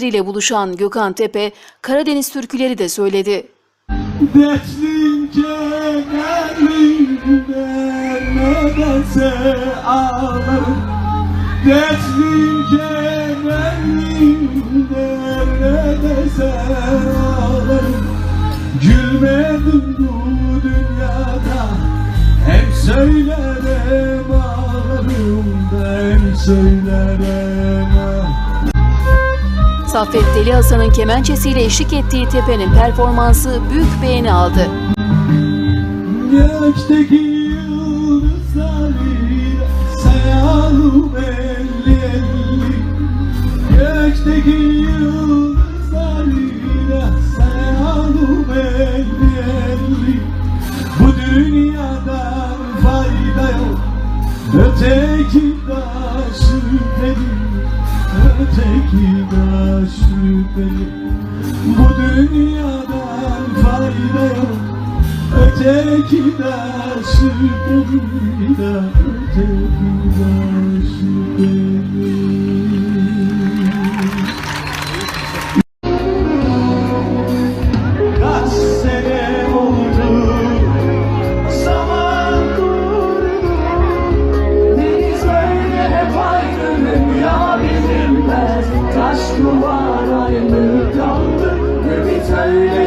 ile buluşan Gökhan Tepe, Karadeniz türküleri de söyledi. Kenarında nedense ağlarım Dertlin kenarında nedense ağlarım Gülmedim bu dünyada Hem söylerim ağlarım Hem söylerim ağlarım Saffet Deli Hasan'ın kemençesiyle eşlik ettiği Tepe'nin performansı büyük beğeni aldı. Gökteki yıldızlarıyla sayalım elli elli Gökteki yıldızlarıyla sayalım elli elli Bu dünyadan fayda yok. Öteki da şüpheli Öteki Bu dünyadan fayda yok Öteki de şüpheli de Öteki But I am moved on, but every time.